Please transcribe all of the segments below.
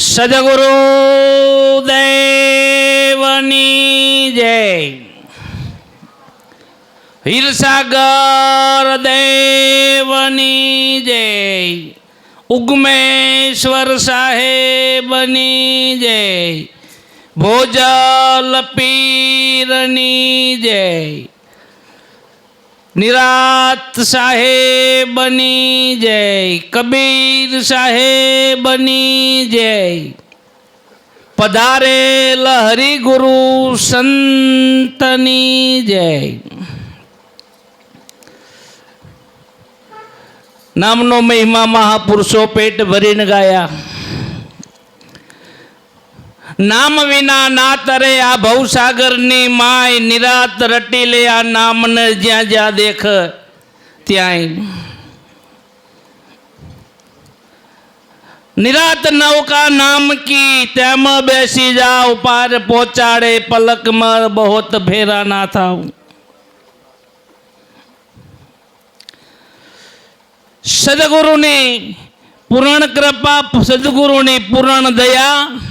સદગુરુ દેવની જય. હીરસાગર દેવની જય. ઉગમેશ્વર સાહેબની જય. ભોજલ પીરની જય. નિરાત સાહેબની જય કબીર સાહેબની જય પધારેલ હરિગુરુ સંતની જય નામનો મહિમા મહાપુરુષો પેટ ભરીને ગાયા નામ વિના ના તરે આ ભવસાગરની માય નિરાત રટી લે આ નામને જ્યાં જ્યાં દેખ ત્યાંય નિરાત નૌકા નામ કી તેમાં બેસી જાઓ પાર પહોંચાડે પલકમાં બહોત ફેરા ના થાવ સદગુરુની પૂર્ણ કૃપા સદગુરુની પૂર્ણ દયા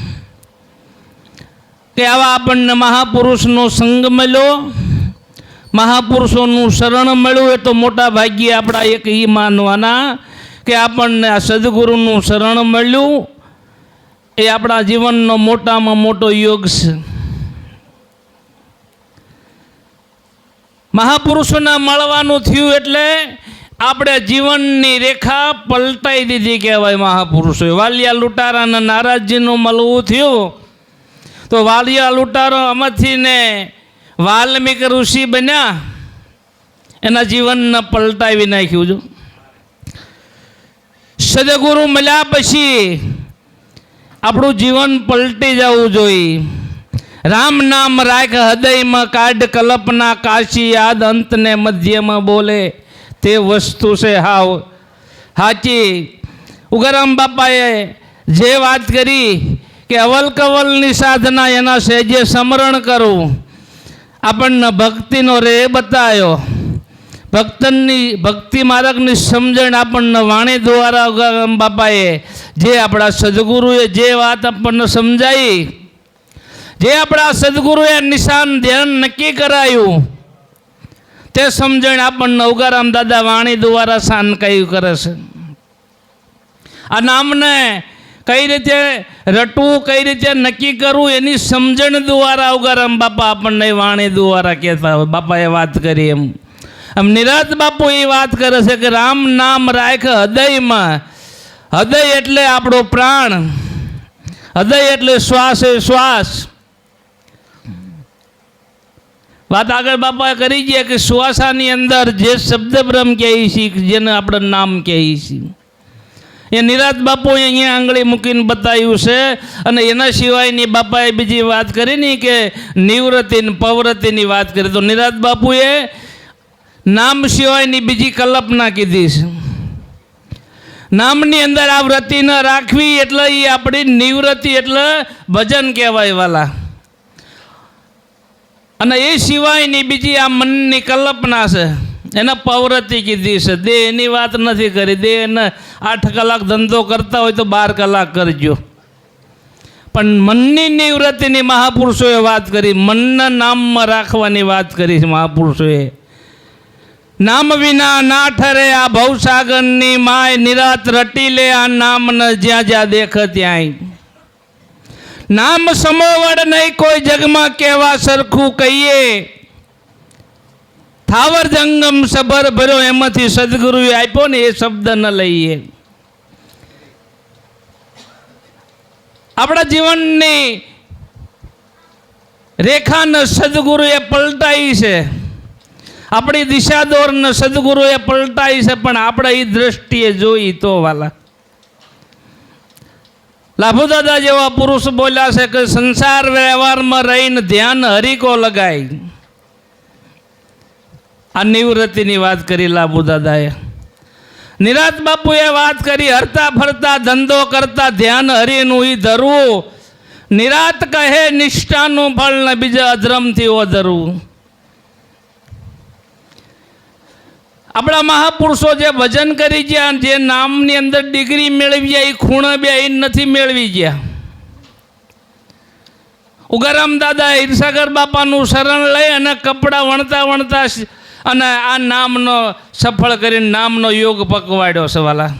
કે આવા આપણને મહાપુરુષનો સંગ મળ્યો? મહાપુરુષોનું શરણ મળ્યું એ તો મોટા ભાગ્યે આપણા એક એ માનવાના કે આપણને આ સદગુરુનું શરણ મળ્યું. એ આપણા જીવનનો મોટામાં મોટો યોગ છે. મહાપુરુષોને મળવાનું થયું એટલે આપણે જીવનની રેખા પલટાઈ દીધી કહેવાય મહાપુરુષોએ. વાલિયા લૂંટારાના નારાજજીનું મળવું થયું. તો વાલિયા લૂંટારો અમથી ને વાલ્મીક ઋષિ બન્યા. એના જીવનને પલટાવી નાખ્યું જો. સદગુરુ મળ્યા પછી આપણું જીવન પલટી જવું જોઈએ રામ નામ રાખ હૃદયમાં કાઢ, કલ્પના, કાશી, યાદ અંતને મધ્યમાં બોલે. તે વસ્તુ છે હાવ. હાચી. ઉગરામ બાપાએ જે વાત કરી કે અવલ કવલની સાધના એના સહેજે સ્મરણ કરવું આપણને ભક્તિનો રે બતાવ્યો ભક્તનની, ભક્તિ માર્ગની સમજણ આપણને વાણી દ્વારા બાપાએ જે આપણા સદગુરુએ જે વાત આપણને સમજાવી જે આપણા સદગુરુએ નિશાન ધ્યાન નક્કી કરાયું, તે સમજણ આપણને ઉગારામ દાદા વાણી દ્વારા શાન કયું કરે છે. આ નામને કઈ રીતે રટવું, કઈ રીતે નક્કી કરવું, એની સમજણ દ્વારા ઉગારામ બાપા આપણને વાણી દ્વારા કહેતા હોય. બાપાએ વાત કરી એમ. આમ નિરાત બાપુ એ વાત કરે છે કે રામ નામ રાખ હૃદયમાં. હૃદય એટલે આપણો પ્રાણ. હૃદય એટલે શ્વાસ એ શ્વાસ. વાત આગળ બાપાએ કરી છે કે શ્વાસાની અંદર જે શબ્દ બ્રહ્મ કહીએ છીએ જેને આપણે નામ કહીએ છીએ એ નિરાત બાપુએ અહીંયા આંગળી મૂકીને બતાવ્યું છે. અને એના સિવાયની બાપાએ બીજી વાત કરી ને કે નિવૃત્તિ પ્રવૃત્તિની વાત કરી. તો નિરાત બાપુએ નામ સિવાયની બીજી કલ્પના કીધી છે. નામની અંદર આ વ્રતિ ન રાખવી એટલે એ આપણી નિવૃત્તિ એટલે ભજન કહેવાય વાલા. અને એ સિવાયની બીજી આ મનની કલ્પના છે. એને પવૃત્તિ કીધી છે. દેહની વાત નથી કરી. દેહને આઠ કલાક ધંધો કરતા હોય તો બાર કલાક કરજો. પણ મનની નિવૃત્તિની મહાપુરુષોએ વાત કરી. મનના નામમાં રાખવાની વાત કરી છે મહાપુરુષોએ. નામ વિના ના ઠરે આ ભવસાગરની માય, નિરાત રટી લે આ નામને જ્યાં જ્યાં દેખ ત્યાંય. નામ સમોવડ નહીં કોઈ જગમાં કેવા સરખું કહીએ. થાવર જંગમ સબર ભર્યો. એમાંથી સદગુરુએ આપ્યો ને એ શબ્દ ન લઈએ. આપણા જીવનની રેખાને સદગુરુએ પલટાઈ છે. આપણી દિશા દોરને સદગુરુએ પલટાઈ છે, પણ આપણે એ દ્રષ્ટિએ જોઈ તો વાલા. લાભુદાદા જેવા પુરુષ બોલ્યા છે કે સંસાર વ્યવહારમાં રહીને ધ્યાન હરિકો લગાય. આ નિવૃત્તિની વાત કરી લાભુદાદાએ નિરાત બાપુએ વાત કરી, હરતા ફરતા, ધંધો કરતા, ધ્યાન હરીનું એ ધરવું. નિરાત કહે, નિષ્ઠાનું ફળ ને બીજા અધરમથી ઓધરવું. આપણા મહાપુરુષો જે ભજન કરી ગયા, જે નામની અંદર ડિગ્રી મેળવી ગયા એ ખૂણે બે એ નથી મેળવી ગયા. ઉગારામ દાદા ઈર્ષાગર બાપાનું શરણ લઈ અને કપડાં વણતા વણતા અને આ નામનો સફળ કરીને નામનો યોગ પકવાડ્યો છે વાલા.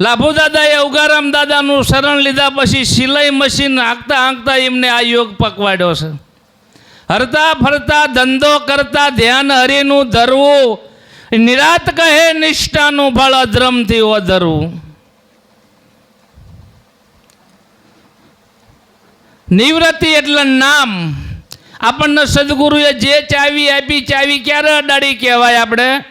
લાભુ દાદાએ ઉગારામ દાદાનું શરણ લીધા પછી સિલાઈ મશીન હાંકતા હાંકતા એમને આ યોગ પકવાડ્યો છે. હરતા ફરતા, ધંધો કરતા, ધ્યાન હરીનું ધરવું, નિરાત કહે, નિષ્ઠાનું ફળ અધ્રમથી અધરવું નિવૃત્તિ એટલે નામ. આપણને સદગુરુએ જે ચાવી આપી, ચાવી ક્યારે અડાડી કહેવાય આપણે?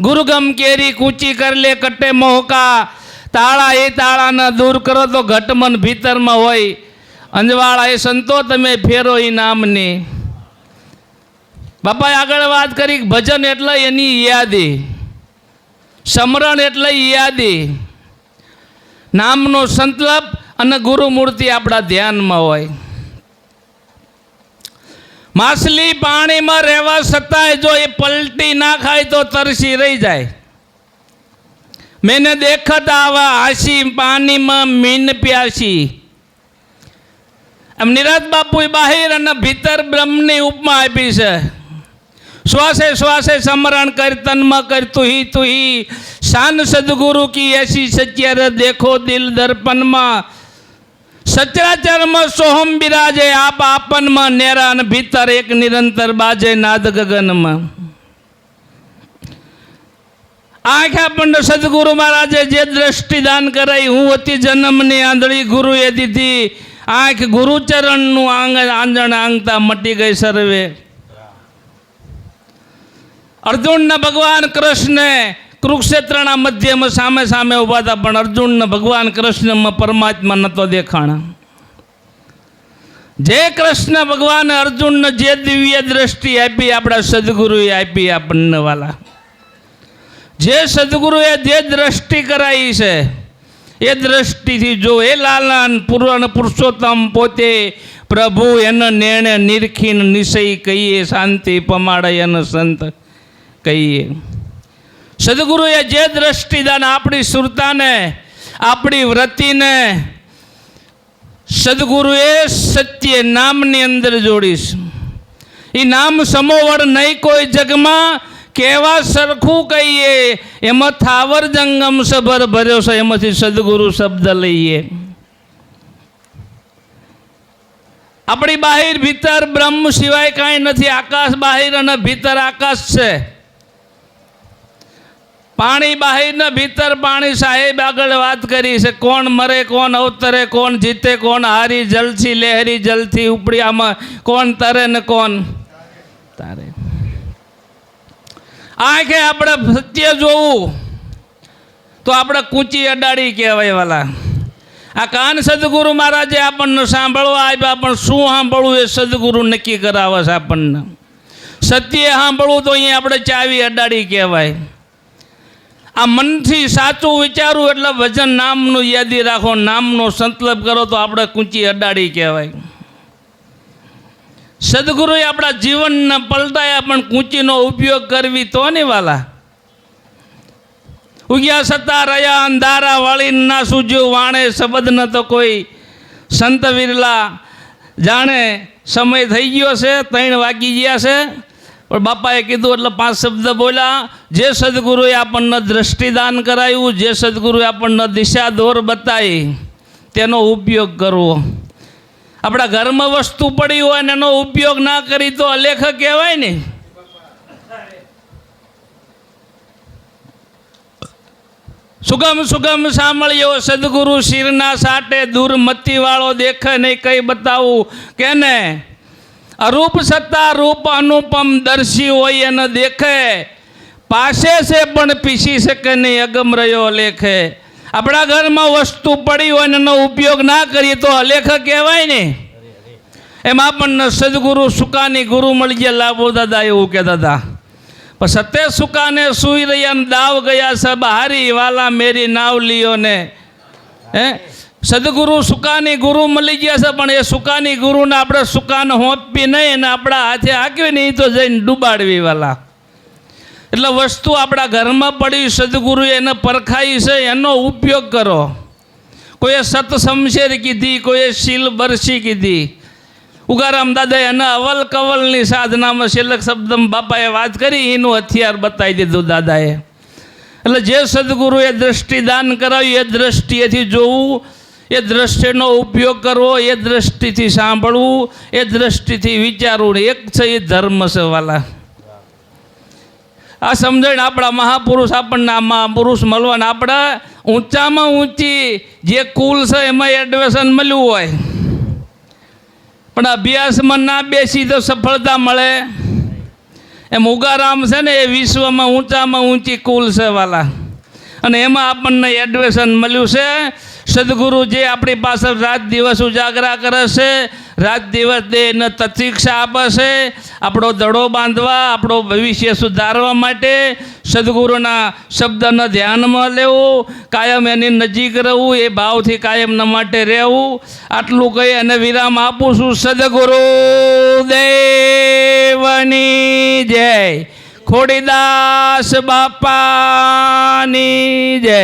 ગુરુગમ કેરી કૂચી કરલે કટ્ટે મોહકા. તાળા એ તાળાને દૂર કરો તો ઘટમન ભીતરમાં હોય. અંજવાળા એ સંતો તમે ફેરો એ નામની. બાપાએ આગળ વાત કરી ભજન એટલે એની યાદી. સમરણ એટલે યાદી. નામનો સંતલપ અને ગુરુમૂર્તિ આપણા ધ્યાનમાં હોય. માછલી પાણીમાં રહેવા છતાંય જો એ પલટી ના ખાય તો તરસી રહી જાય. મેને દેખત આવા આશી પાણીમાં મીન પ્યાસી એમ નિરાજ બાપુએ બહાર અને ભીતર બ્રહ્મની ઉપમા આપી છે. શ્વાસે શ્વાસે સમરણ કર કરતું કર, તુહી તુહી. શાન સદગુરુ કી એસી સચ્યાર દેખો દિલ દર્પણમાં. સચરાચરમાં સોહમ બિરાજે, આપ આપનમાં નેરા અને ભીતર એક નિરંતર બાજે નાદ ગગનમાં. આંખે આપણને સદગુરુ મહારાજે જે દ્રષ્ટિ દાન કરાઈ, હું હતી જન્મની આંધળી ગુરુએ દીધી. આંખ ગુરુચરણનું આંગ આંજણ આંગતા મટી ગઈ સર્વે. અર્જુનના ભગવાન કૃષ્ણે કુરુક્ષેત્રના મધ્યમાં સામે સામે ઊભા હતા, પણ અર્જુનને ભગવાન કૃષ્ણમાં પરમાત્મા નતો દેખાણા. જે કૃષ્ણ ભગવાન અર્જુનને જે દિવ્ય દ્રષ્ટિ આપી, આપણા સદગુરુએ આપી આપણને વાલા. જે સદગુરુએ જે દ્રષ્ટિ કરાવી છે, એ દ્રષ્ટિથી જો એ લાલાન પૂર્ણ પુરુષોત્તમ પોતે પ્રભુ એને નેણે નિરખીન નિશય કહીએ, શાંતિ પમાડે એને સંત કહીએ. સદગુરુએ જે દ્રષ્ટિદાન આપણી સુરતાને, આપણી વ્રતિને, સદગુરુએ સત્ય નામની અંદર જોડીશ એ નામ સમોવડ નહીં કોઈ જગમાં, કેવા સરખું કહીએ, એમાં થાવર જંગમ સભર ભર્યો છે, એમાંથી સદગુરુ શબ્દ લઈએ. આપણી બાહિર ભીતર બ્રહ્મ સિવાય કાંઈ નથી, આકાશ બાહિર અને ભીતર આકાશ છે. પાણી બહાર ભીતર પાણી સાહેબ આગળ વાત કરી છે, કોણ મરે, કોણ અવતરે, કોણ જીતે, કોણ હારી જલથી, લહેરી જલથી ઉપડી આમાં કોણ તરે ને કોણ તારે. આંખે આપણે સત્ય જોવું, તો આપણે કૂચી અડાડી કહેવાય વાલા. આ કાન સદગુરુ મહારાજે આપણને સાંભળવા આપ્યા, પણ શું સાંભળવું એ સદગુરુ નક્કી કરાવે છે આપણને. સત્ય સાંભળવું તો અહીંયા આપણે ચાવી અડાડી કહેવાય. આ મનથી સાચું વિચારવું એટલે વજન નામનું યાદી રાખો, નામનો સંતલપ કરો તો આપણે કૂંચી અડાડી કહેવાય. સદગુરુએ આપણા જીવનને પલટાયા પણ કૂંચીનો ઉપયોગ કરવી તો ને વાલા? ઉગ્યા સતા રહ્યા, અંધારા વાળી ના સૂજ્યું, વાણે શબ્દ ન તો કોઈ સંત વિરલા જાણે સમય થઈ ગયો છે, ત્રણ વાગી ગયા છે પણ બાપાએ કીધું એટલે પાંચ શબ્દ બોલ્યા. જે સદગુરુએ આપણને દ્રષ્ટિદાન કરાયું, જે સદગુરુએ આપણને દિશા દોર બતાવી, તેનો ઉપયોગ કરવો. આપણા ઘરમાં વસ્તુ પડી હોય ને એનો ઉપયોગ ના કરી તો અલેખ કહેવાય ને. સુગમ સુગમ સાંભળ્યો, સદગુરુ શિરના સાટે દૂર મતીવાળો દેખે નહીં, કઈ બતાવું. કેને? અરૂપ સત્તા, રૂપ અનુપમ દર્શી હોય એને દેખે. પાસે છે પણ પીસી શકે નહીં, અગમ રહ્યો લેખે આપણા ઘરમાં વસ્તુ પડી હોય એનો ઉપયોગ ના કરીએ તો અલેખ કહેવાય ને. એમાં આપણને સદગુરુ સુકાની ગુરુ મળી ગયા લાભો દાદા એવું કહેતા હતા. પણ સતે સુકાને સુઈ રહ્યા દાવ ગયા સબ હારી વાલા મેરી નાવ લિયો ને. હે? સદગુરુ સુકાની ગુરુ મળી ગયા છે, પણ એ સુકાની ગુરુને આપણે સુકાન હોંપી નહીં અને આપણા હાથે હાંકવી નહીં તો જઈને ડૂબાડવી વાલા. એટલે વસ્તુ આપણા ઘરમાં પડી સદગુરુ એને પરખાઈ છે, એનો ઉપયોગ કરો. કોઈએ સતસમશેર કીધી, કોઈએ શીલ બરસી કીધી. ઉગારામ દાદાએ એના અવલ કવલની સાધનામાં શિલક શબ્દમાં બાપાએ વાત કરી એનું હથિયાર બતાવી દીધું દાદાએ. એટલે જે સદગુરુએ દ્રષ્ટિદાન કરાવ્યું, એ દ્રષ્ટિએથી જોવું એ દ્રષ્ટિનો ઉપયોગ કરવો, એ દ્રષ્ટિથી સાંભળવું, એ દ્રષ્ટિથી વિચારવું એક છે એ ધર્મ છે વાલા. આ સમજણ આપણા મહાપુરુષ આપણને, આ મહાપુરુષ મળવાના આપણા ઊંચામાં ઊંચી જે કુલ છે એમાં એડમિશન મળ્યું હોય. પણ અભ્યાસમાં ના બેસી તો સફળતા મળે. એમ ઉગારામ છે ને એ વિશ્વમાં ઊંચામાં ઊંચી કુલ છે વાલા. અને એમાં આપણને એડવેશન મળ્યું છે. સદગુરુ જે આપણી પાસે રાત દિવસ ઉજાગરા કરે છે. રાત દિવસ દેહને તતિક્ષા આપશે આપણો દડો બાંધવા, આપણો ભવિષ્ય સુધારવા માટે સદગુરુના શબ્દને ધ્યાનમાં લેવું, કાયમ એની નજીક રહેવું, એ ભાવથી કાયમના માટે રહેવું. આટલું કહી અને વિરામ આપું છું. સદગુરુ દેવની જય. ખોડીદાસ બાપાની જય.